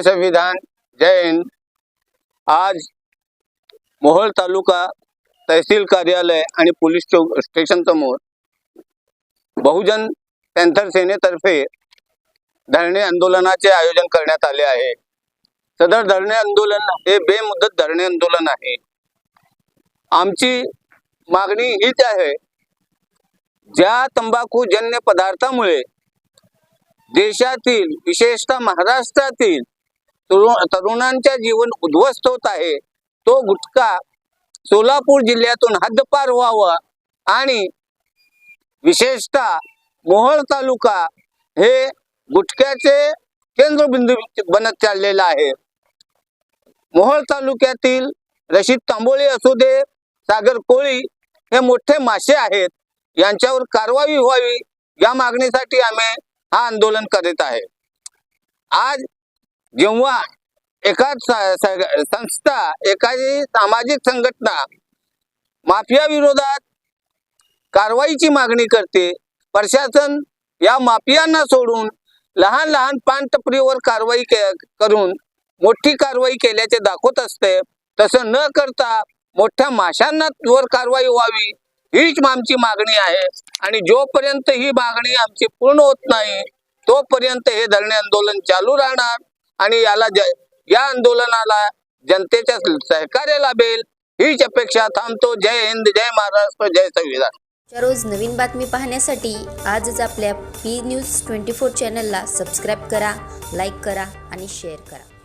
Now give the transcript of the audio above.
जय संविधान जय हिंद आज मोहोळ तालुका तहसील कार्यालय आणि पोलीस चौक स्टेशन समोर बहुजन पॅन्थर सेनेतर्फे धरणे आंदोलनाचे आयोजन करण्यात आले आहे. सदर धरणे आंदोलन हे बेमुदत धरणे आंदोलन आहे. आमची मागणी हीच आहे ज्या तंबाखूजन्य पदार्थामुळे देशातील विशेषतः महाराष्ट्रातील तरुणांच्या जीवन उद्ध्वस्त होत आहे. तो गुटखा सोलापूर जिल्ह्यातून हद्दपार व्हावा आणि विशेषतः मोहोळ तालुका हे गुटख्याचे केंद्रबिंदू बनत चाललेला आहे. मोहोळ तालुक्यातील रशीद तांबोळी असू दे सागर कोळी हे मोठे मासे आहेत. यांच्यावर कारवाई व्हावी या मागणीसाठी आम्ही हा आंदोलन करीत आहे. आज जेव्हा एका संस्था एखादी सामाजिक संघटना माफिया विरोधात कारवाईची मागणी करते प्रशासन या माफियांना सोडून लहान लहान पानटपरीवर कारवाई के- करून मोठी कारवाई केल्याचे दाखवत असते तसं न करता मोठ्या माशांना वर कारवाई व्हावी हीच आमची मागणी आहे. आणि जोपर्यंत ही मागणी आमची पूर्ण होत नाही तोपर्यंत हे धरणे आंदोलन चालू राहणार. आणि याला या आंदोलनाला जनतेच्या सहकार्य लाभेल हीच अपेक्षा थांबतो. जय हिंद जय महाराष्ट्र जय संविधान. रोज नवीन बातमी पाहण्यासाठी आजच आपल्या पी न्यूज ट्वेंटी फोर चॅनलला सबस्क्राईब करा लाईक करा आणि शेअर करा.